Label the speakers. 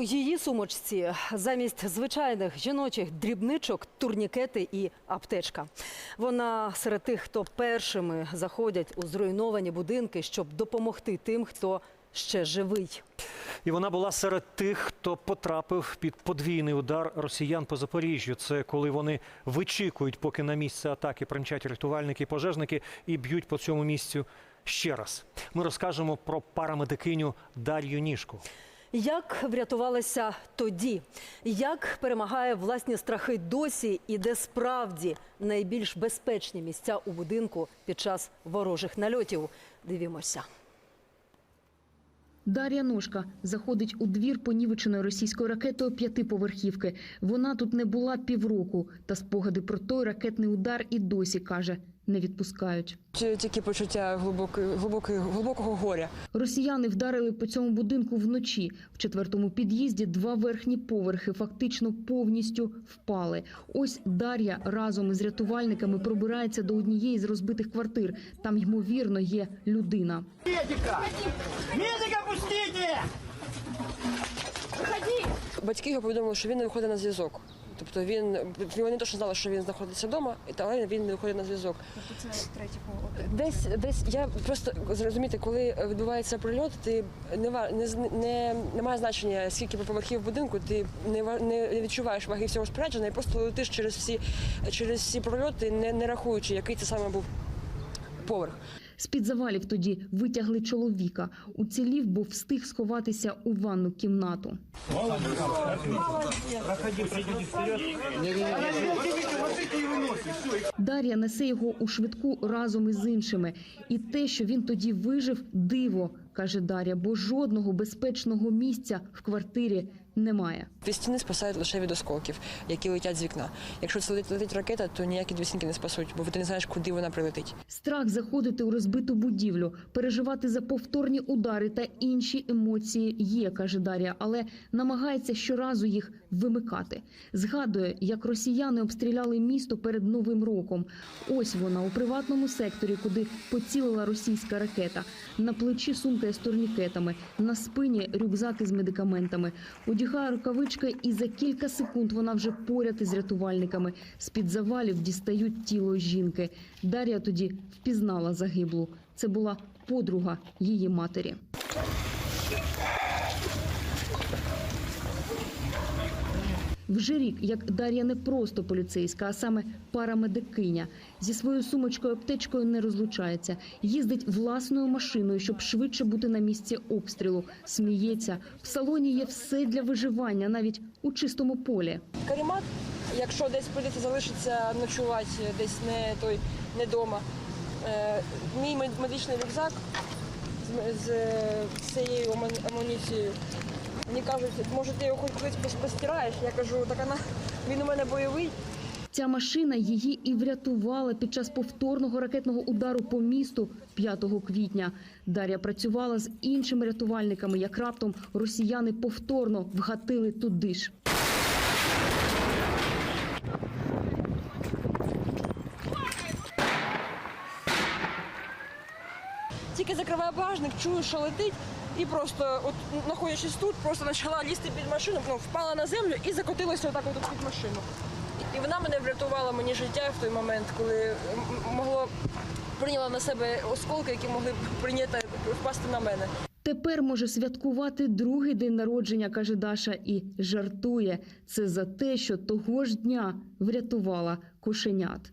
Speaker 1: У її сумочці замість звичайних жіночих дрібничок турнікети і аптечка. Вона серед тих, хто першими заходять у зруйновані будинки, щоб допомогти тим, хто ще живий.
Speaker 2: І вона була серед тих, хто потрапив під подвійний удар росіян по Запоріжжю. Це коли вони вичікують, поки на місце атаки примчать рятувальники і пожежники і б'ють по цьому місцю ще раз. Ми розкажемо про парамедикиню Дар'ю Ніжку.
Speaker 1: Як врятувалася тоді? Як перемагає власні страхи досі і де справді найбільш безпечні місця у будинку під час ворожих нальотів? Дивімося.
Speaker 3: Дар'я Ножка заходить у двір понівеченої російською ракетою п'ятиповерхівки. Вона тут не була півроку, та спогади про той ракетний удар і досі каже не відпускають.
Speaker 4: Чи Тільки почуття глибокої, глибокої, глибокого горя.
Speaker 3: Росіяни вдарили по цьому будинку вночі. В четвертому під'їзді два верхні поверхи фактично повністю впали. Ось Дар'я разом із рятувальниками пробирається до однієї з розбитих квартир. Там ймовірно є людина.
Speaker 5: Медика! Медика пустите!
Speaker 4: Батьки його повідомили, що він не виходить на зв'язок. Тобто він вони точно знали, що він знаходиться вдома, але він не виходить на зв'язок. Тобто це третій Десь десь я просто зрозуміти, коли відбувається прильот, ти не не, не немає значення, скільки поверхів будинку, ти не не відчуваєш ваги всього спорядження і просто летиш через всі через всі прольоти, не, не рахуючи, який це саме був поверх.
Speaker 3: З-під завалів тоді витягли чоловіка. Уцілів, бо встиг сховатися у ванну кімнату. Дар'я несе його у швидку разом із іншими. І те, що він тоді вижив, диво, каже Дар'я, бо жодного безпечного місця в квартирі немає.
Speaker 4: Дві стіни спасають лише від осколків, які летять з вікна. Якщо це летить, летить ракета, то ніякі дві стінки не спасуть, бо ти не знаєш, куди вона прилетить.
Speaker 3: Страх заходити у розбиту будівлю, переживати за повторні удари та інші емоції є, каже Дар'я, але намагається щоразу їх вимикати. Згадує, як росіяни обстріляли місто перед новим роком. Ось вона у приватному секторі, куди поцілила російська ракета. На плечі сумка з турнікетами, на спині рюкзак із медикаментами. Одягає рукавички, і за кілька секунд вона вже поряд із рятувальниками. З під завалів дістають тіло жінки. Дар'я тоді впізнала загиблу. Це була подруга її матері. Вже рік, як Дар'я не просто поліцейська, а саме парамедикиня. Зі своєю сумочкою аптечкою не розлучається. Їздить власною машиною, щоб швидше бути на місці обстрілу. Сміється. В салоні є все для виживання, навіть у чистому полі.
Speaker 4: Карімат, якщо десь прийдеться залишиться ночувати, десь не той не дома. Е, мій мед- медичний рюкзак з, цією амуніцією. Мені кажуть, може ти його хоч колись постираєш? Я кажу, так вона він у мене бойовий.
Speaker 3: Ця машина її і врятувала під час повторного ракетного удару по місту 5 квітня. Дар'я працювала з іншими рятувальниками, як раптом росіяни повторно вгатили туди ж.
Speaker 4: Тільки закриваю багажник, чую, що летить, і просто, от знаходячись тут, просто почала лізти під машину, ну, впала на землю і закотилася отак от під машину. І вона мене врятувала мені життя в той момент, коли могло прийняла на себе осколки, які могли прийняти впасти на мене.
Speaker 3: Тепер може святкувати другий день народження, каже Даша, і жартує. Це за те, що того ж дня врятувала кошенят.